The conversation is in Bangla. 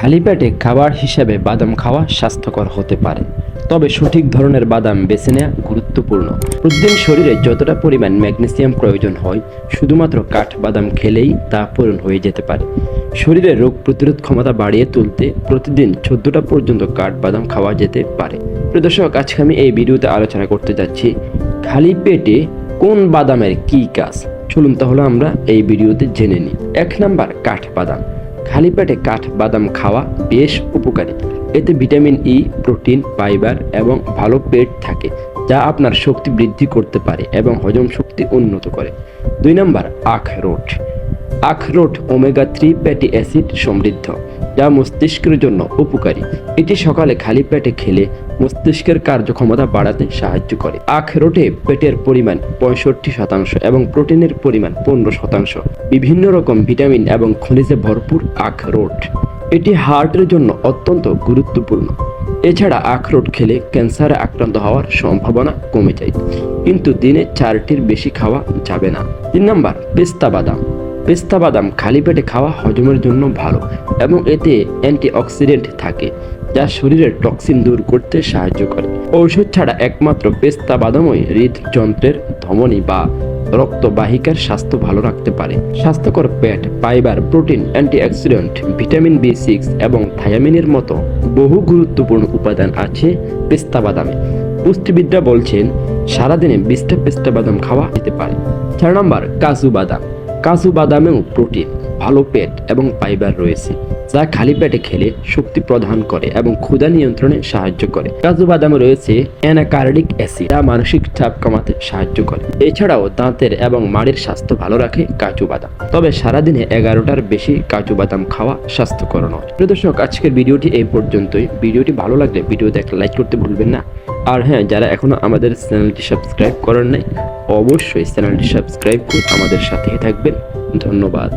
খালি পেটে খাবার হিসেবে বাদাম খাওয়া স্বাস্থ্যকর হতে পারে। তবে সঠিক ধরনের বাদাম বেছে নেওয়া গুরুত্বপূর্ণ। প্রতিদিন শরীরে যতটা পরিমাণ ম্যাগনেসিয়াম প্রয়োজন হয়, শুধুমাত্র কাঠ বাদাম খেলেই তা পূরণ হয়ে যেতে পারে। শরীরে রোগ প্রতিরোধ ক্ষমতা বাড়িয়ে তুলতে প্রতিদিন চোদ্দটা পর্যন্ত কাঠ বাদাম খাওয়া যেতে পারে। প্রিয় দর্শক, আজকে আমি এই ভিডিওতে আলোচনা করতে যাচ্ছি খালি পেটে কোন বাদামের কী কাজ? চলুন তাহলে আমরা এই ভিডিওতে জেনে নিই। এক নাম্বার, কাঠ বাদাম। খালি পেটে কাঠ, বাদাম খাওয়া বেশ উপকারী। এতে ভিটামিন ই প্রোটিন, ফাইবার এবং ভালো পেট থাকে, যা আপনার শক্তি বৃদ্ধি করতে পারে এবং হজম শক্তি উন্নত করে। দুই নম্বর, আখরোট। আখরোট ওমেগা থ্রি প্যাটি অ্যাসিড সমৃদ্ধ। যা মস্তিষ্কের জন্য উপকারী। এটি সকালে খালি পেটে খেলে মস্তিষ্কের কার্যক্ষমতা বাড়াতে সাহায্য করে। আখরোটে পেটের পরিমাণ পঁয়ষট্টি শতাংশ এবং প্রোটিনের পরিমাণ পনেরো শতাংশ। বিভিন্ন রকম ভিটামিন এবং খনিজে ভরপুর আখরোট এটি হার্টের জন্য অত্যন্ত গুরুত্বপূর্ণ। এছাড়া আখরোট খেলে ক্যান্সারে আক্রান্ত হওয়ার সম্ভাবনা কমে যায়। কিন্তু দিনে চারটির বেশি খাওয়া যাবে না। তিন নম্বর, পেস্তা বাদাম। পেস্তা বাদাম খালি পেটে খাওয়া হজমের জন্য ভালো। এবং এতে অ্যান্টিঅক্সিডেন্ট থাকে, যা শরীরের টক্সিন দূর করতে সাহায্য করে। ঔষধ ছাড়া একমাত্র পেস্তা বাদামই হৃদযন্ত্রের ধমনী বা রক্তবাহিকার স্বাস্থ্য ভালো রাখতে পারে। স্বাস্থ্যকর পেট fibre, protein, antioxidant, vitamin B six এবং থায়ামিনের মতো বহু গুরুত্বপূর্ণ উপাদান আছে পেস্তা বাদামে। পুষ্টিবিদরা বলছেন, সারাদিনে বিশটা পেস্তা বাদাম খাওয়া যেতে পারে। চার নম্বর, কাজু বাদাম। কাজু বাদামেও প্রোটিন ভালো পেট এবং ফাইবার রয়েছে। যা খালি পেটে খেলে শক্তি প্রদান করে এবং ক্ষুধা নিয়ন্ত্রণে সাহায্য করে। কাজু বাদামে রয়েছে অ্যানাকার্ডিক অ্যাসিড যা মানসিক চাপ কমাতে সাহায্য করে। এছাড়াও দাঁতের এবং মাড়ির স্বাস্থ্য ভালো রাখে কাজু বাদাম। তবে সারাদিনে এগারোটার বেশি কাজু বাদাম খাওয়া স্বাস্থ্যকর নয়। প্রিয় দর্শক, আজকের ভিডিওটি এই পর্যন্তই। ভিডিওটি ভালো লাগলে ভিডিওতে একটা লাইক করতে ভুলবেন না। আর হ্যাঁ যারা এখনও আমাদের চ্যানেলটি সাবস্ক্রাইব করেন নাই, অবশ্যই চ্যানেলটি সাবস্ক্রাইব করে আমাদের সাথে থাকবেন। ধন্যবাদ।